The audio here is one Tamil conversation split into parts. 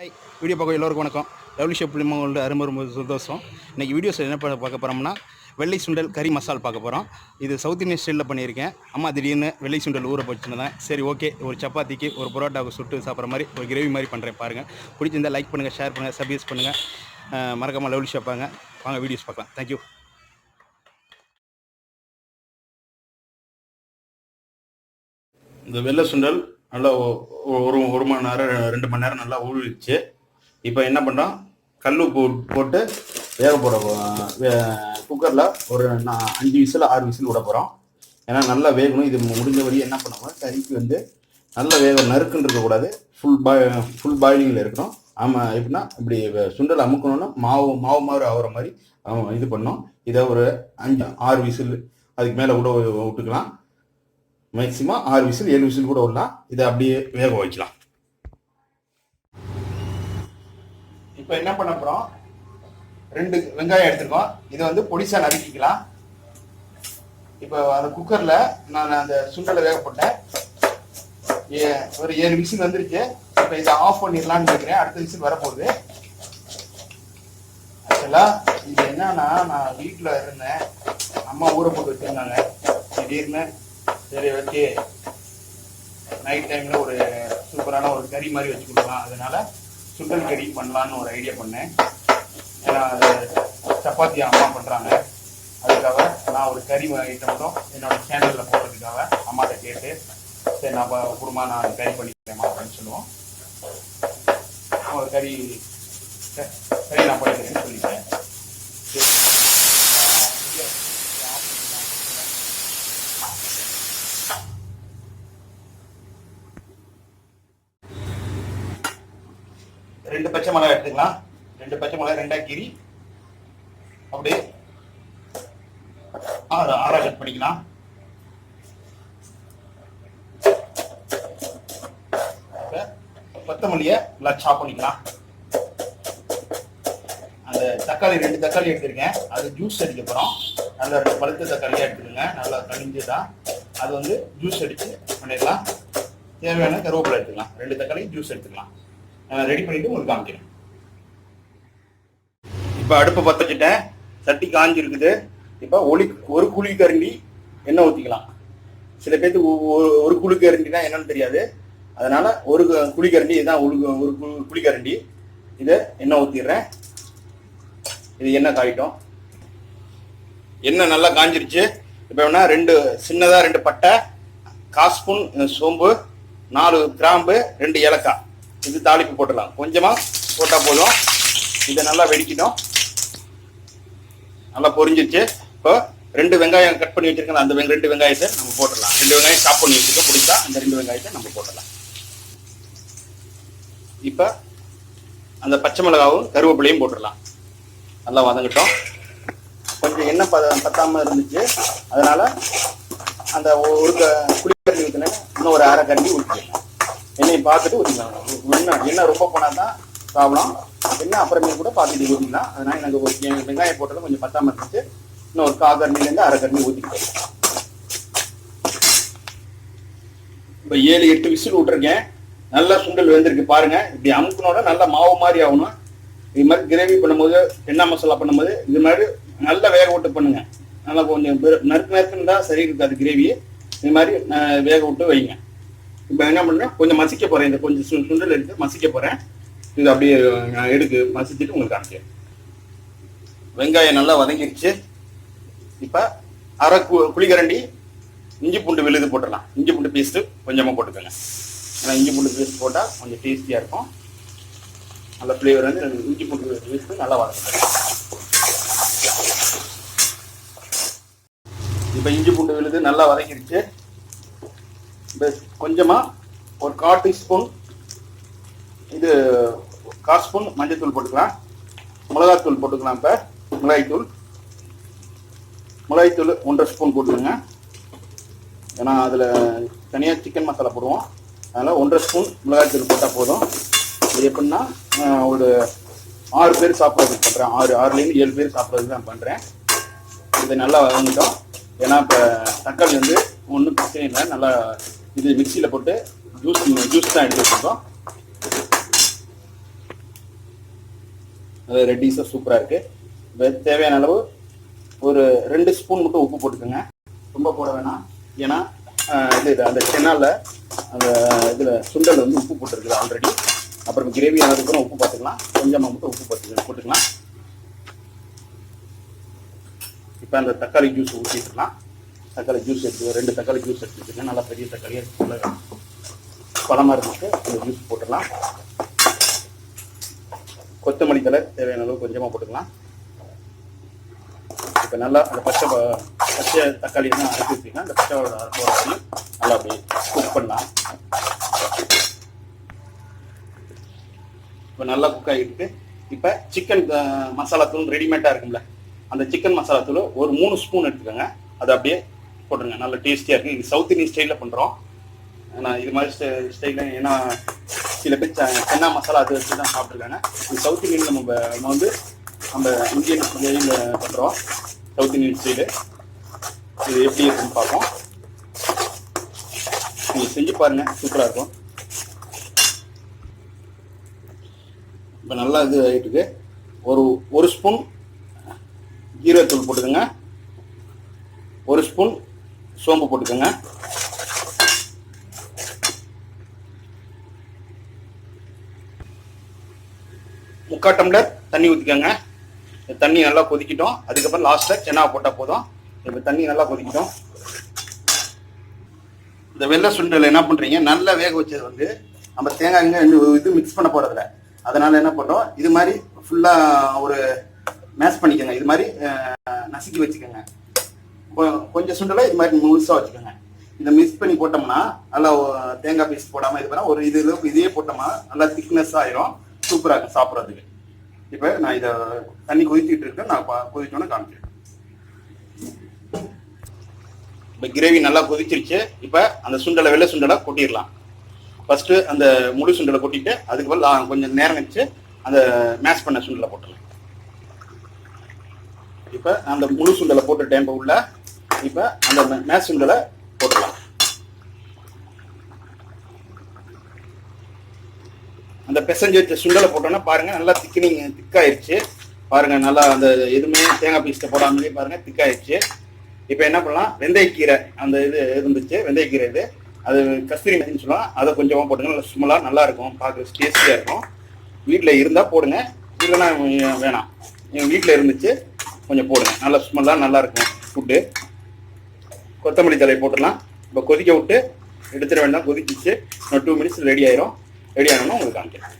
ஹாய் வீடியோ பார்க்க எல்லோருக்கும் வணக்கம். லவ்லி ஷேப் உங்களோட அருமை சந்தோஷம். இன்றைக்கி வீடியோஸ் என்ன பண்ண பார்க்க போகிறோம்னா வெள்ளை சுண்டல் கறி மசால் பார்க்க போகிறோம் இது சவுத் இந்தியன் ஸ்டைலில் பண்ணியிருக்கேன். அம்மா திடீர்னு வெள்ளை சுண்டல் ஊற போச்சுருந்தேன் சரி ஓகே ஒரு சப்பாத்திக்கு ஒரு பரோட்டாவுக்கு சுட்டு சாப்பிட்ற மாதிரி ஒரு கிரேவி மாதிரி பண்ணுறேன் பாருங்கள் பிடிச்சிருந்தா லைக் பண்ணுங்கள் ஷேர் பண்ணுங்கள் சப்ஸ்கிரைஸ் பண்ணுங்கள் மறக்காமல் லவ்லி ஷேப் பாங்க வாங்க வீடியோஸ் பார்க்கலாம். தேங்க்யூ இந்த வெள்ளை சுண்டல் நல்லா ஒரு ஒரு மணி நேரம் ரெண்டு மணி நேரம் நல்லா ஊழிச்சு இப்போ என்ன பண்ணுறோம் கல் உப்பு போட்டு வேக போட குக்கரில் ஒரு நான் அஞ்சு விசில் ஆறு விசில் விட போகிறோம் ஏன்னா நல்லா வேகணும். இது முடிஞ்ச வரையும் என்ன பண்ணுவோம்? கறிக்கு வந்து நல்ல வேக நறுக்குன்னு இருக்கக்கூடாது. ஃபுல் பாய் ஃபுல் பாயிலிங்கில் இருக்கணும். ஆமாம் எப்படின்னா இப்படி சுண்டல் அமுக்கணும்னா மாவு மாவு மாதிரி ஆகிற மாதிரி அவன் இது பண்ணோம் இதை ஒரு அஞ்சு ஆறு விசில் அதுக்கு மேலே கூட விட்டுக்கலாம் மேக்சிமம் ஆறு விசில் ஏழு விசில் கூட விடலாம் இதை அப்படியே வேக வைக்கலாம். இப்போ என்ன பண்ண போகிறோம் ரெண்டு வெங்காயம் எடுத்துருக்கோம். இதை வந்து பொடிசா நறுக்கிக்கலாம். இப்போ அந்த குக்கரில் நான் அந்த சுண்டலை வேக போட்டேன். ஏ- ஒரு ஏழு விசில் வந்துருச்சு. இப்போ இதை ஆஃப் பண்ணிடலான்னு கேட்குறேன் அடுத்த விசில் வரப்போகுது. ஆக்சுவலா இது என்னன்னா நான் வீட்டில் இருந்தேன். அம்மா ஊரை போட்டு வச்சிருந்தாங்க. திடீர்னு சரி வச்சு நைட் டைமில் ஒரு சூப்பரான ஒரு கறி மாதிரி வச்சு கொடுக்கலாம். அதனால் சுண்டல் கறி பண்ணலான்னு ஒரு ஐடியா பண்ணேன். ஏன்னா அது சப்பாத்தி அம்மா பண்ணுறாங்க அதுக்காக நான் ஒரு கறி ஐட்டம் மட்டும் என்னோடய சேனல்ல போடுறதுக்காக அம்மாட்ட கேட்டு சரி நான் ப- குடும்பமா நான் கறி பண்ணிக்கிறேன் அப்படின்னு சொல்லுவோம். ஒரு கறி கறி நான் பண்ணிக்கிறேன்னு சொல்லிட்டேன். ரெண்டு பச்சை மிளகாய் எடுத்துக்கலாம். ரெண்டு பச்சை மிளகாய் ரெண்டா கீரி. அப்படியே ஆறு ஆறா கட் பண்ணிக்கலாம். கொத்தமல்லியை நல்லா சாப் பண்ணிக்கலாம். அந்த தக்காளி ரெண்டு தக்காளி எடுத்துருக்கேன். அது ஜூஸ் அடிக்க போகிறோம் நல்ல ரெண்டு பழுத்த தக்காளியாக எடுத்துக்கோங்க. நல்லா கழிஞ்சுதான் அது வந்து ஜூஸ் அடித்து பண்ணிடலாம். தேவையான கருவேப்பிலை எடுத்துக்கலாம். ரெண்டு தக்காளி ஜூஸ் எடுத்துக்கலாம். ரெடி பண்ணிட்டு உங்களுக்கு காமிக்கிறேன். இப்போ அடுப்பை பற்ற வச்சுட்டேன். சட்டி காஞ்சி இருக்குது இப்போ ஒளி ஒரு குழி கரண்டி எண்ணெய் ஊற்றிக்கலாம் சில பேர்த்துக்கு ஒரு ஒரு குழி தான் என்னன்னு தெரியாது. அதனால ஒரு கு- குழி கரண்டி இதுதான் ஒரு ஒரு கு- குழி கரண்டி. இதை எண்ணெய் ஊற்றிடுறேன் இது எண்ணெய் காயிட்டும். எண்ணெய் நல்லா காஞ்சிருச்சு. இப்போ வேணா ரெண்டு சின்னதாக ரெண்டு பட்டை காஸ்பூன் சோம்பு நாலு கிராம்பு ரெண்டு ஏலக்காய். இது தாளிப்பு போட்டுடலாம். கொஞ்சமாக போட்டால் போதும். இதை நல்லா வெடிக்கணும் நல்லா பொரிஞ்சிருச்சு இப்போ ரெண்டு வெங்காயம் கட் பண்ணி வச்சிருக்கோம் அந்த வெங்க- ரெண்டு வெங்காயத்தை நம்ம போட்டுடலாம். ரெண்டு வெங்காயம் சாப் பண்ணி வச்சுருக்கோம் பிடிச்சா அந்த ரெண்டு வெங்காயத்தை நம்ம போட்டுடலாம். இப்போ அந்த பச்சை மிளகாவும் கருவேப்பிலையும் போட்டுடலாம். நல்லா வதங்கிட்டோம். கொஞ்சம் எண்ணெய் பத பத்தாம இருந்துச்சு. அதனால அந்த ஒரு க- குளிக்கரண்டி ஊற்றினேன் இன்னும் ஒரு அரை கரண்டி ஊற்றிக்கலாம் எண்ணெயை பார்த்துட்டு ஊற்றிக்கலாம் எண்ணெய் எண்ணெய் ரொம்ப போனால் தான் ப்ராப்ளம் எண்ணெய் அப்புறமே கூட பார்த்துட்டு ஊற்றிக்கலாம் அதனால் எனக்கு ஒரு வெங்காயம் போட்டதும் கொஞ்சம் பத்தாம இருந்துச்சு. இன்னும் ஒரு கால் கரண்டிலேருந்து அரை கரண்டி ஊற்றிக்கிட்டேன் இப்போ ஏழு எட்டு விசில் விட்டுருக்கேன். நல்லா சுண்டல் வெந்திருக்கு பாருங்க. இப்படி அமுக்கனோட நல்லா மாவு மாதிரி ஆகணும். இது மாதிரி கிரேவி பண்ணும்போது எண்ணெய் மசாலா பண்ணும்போது இது மாதிரி நல்லா வேக விட்டு பண்ணுங்க. நல்லா கொஞ்சம் நறுக்கு நறுக்குன்னு தான் சரி இருக்காது கிரேவி இது மாதிரி வேக விட்டு வைங்க. இப்போ என்ன பண்ணுறேன் கொஞ்சம் மசிக்க போறேன். இந்த கொஞ்சம் சு- சுண்டல் எடுத்து மசிக்க போறேன். இது அப்படியே நான் எடுக்கு மசிச்சுட்டு உங்களுக்கு காமிக்கிறேன். வெங்காயம் நல்லா வதங்கிருச்சு. இப்போ அரை கு- குழிக்கரண்டி இஞ்சி பூண்டு விழுது போட்டுடலாம். இஞ்சி பூண்டு பேஸ்ட்டு கொஞ்சமாக போட்டுக்கோங்க. ஏன்னா இஞ்சி பூண்டு பேஸ்ட் போட்டால் கொஞ்சம் டேஸ்டியாக இருக்கும். நல்ல ஃப்ளேவர் வந்து இஞ்சி பூண்டு பேஸ்ட்டு நல்லா வதக்கணும் இப்போ இஞ்சி பூண்டு விழுது நல்லா வதக்கிருச்சு இப்போ கொஞ்சமாக ஒரு கால் டீஸ்பூன் இது கால் ஸ்பூன் மஞ்சள்தூள் போட்டுக்கலாம். மிளகாத்தூள் போட்டுக்கலாம் இப்போ. மிளகாய்த்தூள் மிளகாய்த்தூள் ஒன்றரை ஸ்பூன் போட்டுக்கோங்க. ஏன்னா அதில் தனியாக சிக்கன் மசாலா போடுவோம். அதனால் ஒன்றரை ஸ்பூன் மிளகாய்த்தூள் போட்டால் போதும். இது எப்படின்னா ஒரு ஆறு பேர் சாப்பிட்றதுக்கு பண்ணுறேன் ஆறு ஆறுலேருந்து ஏழு பேர் சாப்பிட்றதுக்கு தான் பண்ணுறேன் இது நல்லா வதங்கிட்டோம். ஏன்னா இப்போ தக்காளி வந்து ஒன்றும் பிரச்சனை இல்லை. நல்லா இது மிக்சியில் போட்டு ஜூஸ் ஜூஸ் தான் எடுத்து வச்சுருக்கோம். அது ரெட்டிஸாக சூப்பராக இருக்குது தேவையான அளவு ஒரு ரெண்டு ஸ்பூன் மட்டும் உப்பு போட்டுக்கோங்க. ரொம்ப போட வேணாம். ஏன்னா இது இது அந்த சென்னால் அந்த இதில் சுண்டல் வந்து உப்பு போட்டுருக்குது ஆல்ரெடி அப்புறம் கிரேவி ஆனதுக்கப்புறம் உப்பு பார்த்துக்கலாம் கொஞ்சமாக மட்டும் உப்பு பார்த்து போட்டுக்கலாம். இப்போ அந்த தக்காளி ஜூஸ் ஊற்றிட்டுலாம் தக்காளி ஜூஸ் எடுத்து ரெண்டு தக்காளி ஜூஸ் எடுத்துக்கோங்க நல்லா பெரிய தக்காளியாக எடுத்து பழமாக இருந்துச்சு அந்த ஜூஸ் போட்டுடலாம். கொத்தமல்லி தலை தேவையான அளவு கொஞ்சமாக போட்டுக்கலாம். இப்போ நல்லா அந்த பச்சை ப- பச்சை தக்காளி தான் அரைச்சி வச்சிங்கன்னா அந்த பச்சை வரையும் நல்லா அப்படி குக் பண்ணலாம். இப்போ நல்லா குக் ஆகிட்டு இப்போ சிக்கன் மசாலா தூள் ரெடிமேடாக இருக்கும்ல அந்த சிக்கன் மசாலா தூள் ஒரு மூணு ஸ்பூன் எடுத்துக்கோங்க. அதை அப்படியே போட்டுருங்க. நல்ல டேஸ்டியாக இருக்குது இது சவுத் இந்தியன் ஸ்டைலில் பண்ணுறோம் நான் இது மாதிரி ஸ்டைலில் ஏன்னா சில பேர் சென்னா மசாலா அது வச்சு தான் சாப்பிட்ருக்காங்க இது சவுத் இந்தியன் நம்ம நம்ம வந்து நம்ம இந்தியன் ஸ்டைலில் பண்ணுறோம் சவுத் இந்தியன் ஸ்டைலு இது எப்படி இருக்குன்னு பார்ப்போம். நீங்கள் செஞ்சு பாருங்கள் சூப்பராக இருக்கும். இப்போ நல்லா இது ஆகிட்டுருக்கு ஒரு ஒரு ஸ்பூன் ஜீரகத்தூள் போட்டுக்கோங்க. ஒரு ஸ்பூன் சோம்பு போட்டுக்கோங்க. முக்கால் டம்ளர் தண்ணி ஊற்றிக்கோங்க தண்ணி நல்லா கொதிக்கிட்டோம். அதுக்கப்புறம் லாஸ்ட்டில் சென்னா போட்டால் போதும். இப்போ தண்ணி நல்லா கொதிக்கிட்டோம். இந்த வெள்ளை சுண்டல் என்ன பண்ணுறீங்க நல்லா வேக வச்சது வந்து நம்ம தேங்காய் இங்க இது மிக்ஸ் பண்ண போகிறதில்ல அதனால் என்ன பண்ணுறோம் இது மாதிரி ஃபுல்லாக ஒரு மேஷ் பண்ணிக்கோங்க. இது மாதிரி நசுக்கி வச்சுக்கோங்க. கொஞ்சம் சுண்டலை இது மாதிரி முழுசாக வச்சுக்கோங்க. இதை மிக்ஸ் பண்ணி போட்டோம்னா நல்லா தேங்காய் பீஸ் போடாமல் இது பண்ணால் ஒரு இது இதையே இதே போட்டோம்னா நல்லா திக்னஸ் ஆயிரும். சூப்பராக இருக்கும் சாப்பிட்றதுக்கு. இப்போ நான் இதை தண்ணி கொதிச்சுட்டு இருக்கேன். நான் பா- காமிக்கிறேன். இப்போ கிரேவி நல்லா கொதிச்சிருச்சு. இப்போ அந்த சுண்டலை வெள்ளை சுண்டலை கொட்டிடலாம். ஃபர்ஸ்ட் அந்த முழு சுண்டலை கொட்டிட்டு அதுக்கப்புறம் லா- கொஞ்சம் நேரம் வச்சு அந்த மேஷ் பண்ண சுண்டலை போட்டுடலாம். இப்போ அந்த முழு சுண்டலை போட்டுட்டேன் இப்போ உள்ள இப்போ அந்த மே- போட்டுக்கலாம். அந்த பிசைஞ்சு வச்ச சுண்டலை போட்டோன்னா பாருங்க நல்லா திக்கினிங் திக்காயிருச்சு. பாருங்க நல்லா அந்த எதுவுமே தேங்காய் பீஸ்ட்டை போடாமலே பாருங்க திக்காயிருச்சு. இப்போ என்ன பண்ணலாம்? வெந்தயக்கீரை அந்த இது இருந்துச்சு வெந்தயக்கீரை இது. அது கஸ்தூரி மெத்தின்னு சொல்லலாம். அதை கொஞ்சமாக போட்டுங்க நல்லா ஸ்மெல்லாக நல்லா இருக்கும் பார்க்க டேஸ்டியாக இருக்கும். வீட்டில் இருந்தால் போடுங்க. இல்லைன்னா வேணாம். எங்கள் வீட்டில் இருந்துச்சு கொஞ்சம் போடுங்க. நல்லா ஸ்மெல்லாக நல்லா இருக்கும் ஃபுட்டு கொத்தமல்லி தலை போட்டுடலாம். இப்போ கொதிக்க விட்டு எடுத்துட வேண்டாம். கொதிச்சிச்சு. இன்னும் டூ மினிட்ஸ் ரெடி ஆயிரும். ரெடி ஆகணும்னா உங்களுக்கு காமிக்கிறேன்.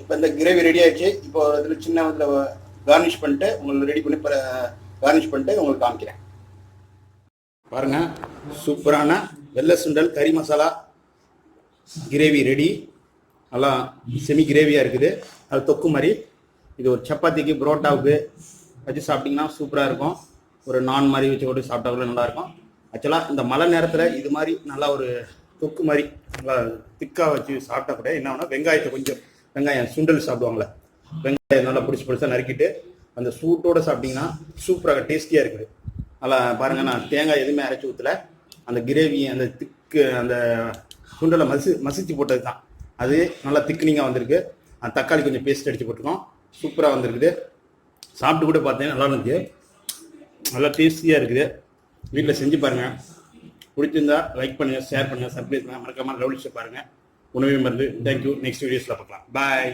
இப்போ இந்த கிரேவி ரெடி ஆயிடுச்சு. இப்போ இதில் சின்ன இதில் கார்னிஷ் பண்ணிட்டு உங்களுக்கு ரெடி பண்ணி கார்னிஷ் பண்ணிட்டு உங்களுக்கு காமிக்கிறேன். பாருங்க. சூப்பரான வெள்ளை சுண்டல் கறி மசாலா கிரேவி ரெடி நல்லா செமி கிரேவியாக இருக்குது. அது தொக்கு மாதிரி. இது ஒரு சப்பாத்திக்கு புரோட்டாவுக்கு வச்சு சாப்பிட்டிங்கன்னா சூப்பராக இருக்கும். ஒரு நான் மாதிரி வச்சு கூட சாப்பிட்டா கூட நல்லா இருக்கும் ஆக்சுவலாக இந்த மழை நேரத்தில் இது மாதிரி நல்லா ஒரு தொக்கு மாதிரி நல்லா திக்காக வச்சு சாப்பிட்டா கூட என்ன ஆகும்னா வெங்காயத்தை கொஞ்சம் வெங்காயம் சுண்டல் சாப்பிடுவாங்களே வெங்காயம் நல்லா பிடிச்சி பிடிச்சா நறுக்கிட்டு அந்த சூட்டோட சாப்பிட்டீங்கன்னா சூப்பராக டேஸ்டியாக இருக்குது. நல்லா பாருங்க நான் தேங்காய் எதுவுமே அரைச்சி ஊற்றல அந்த கிரேவி அந்த திக்கு அந்த சுண்டலை மசி மசிச்சு போட்டது தான் அது நல்லா திக்னிங்காக வந்திருக்கு. அந்த தக்காளி கொஞ்சம் பேஸ்ட் அடித்து போட்டுருக்கோம். சூப்பராக வந்திருக்குது. சாப்பிட்டு கூட பார்த்தேன் நல்லா இருந்துச்சு. நல்லா டேஸ்டியாக இருக்குது. வீட்டில் செஞ்சு பாருங்கள் பிடிச்சிருந்தா லைக் பண்ணுங்கள் ஷேர் பண்ணுங்கள் சப்ஸ்கிரைப் பண்ணுங்கள் மறக்காமல் லவ்லிஷை பாருங்கள் உணவே மருந்து. தேங்க்யூ நெக்ஸ்ட் வீடியோஸில் பார்க்கலாம். பாய்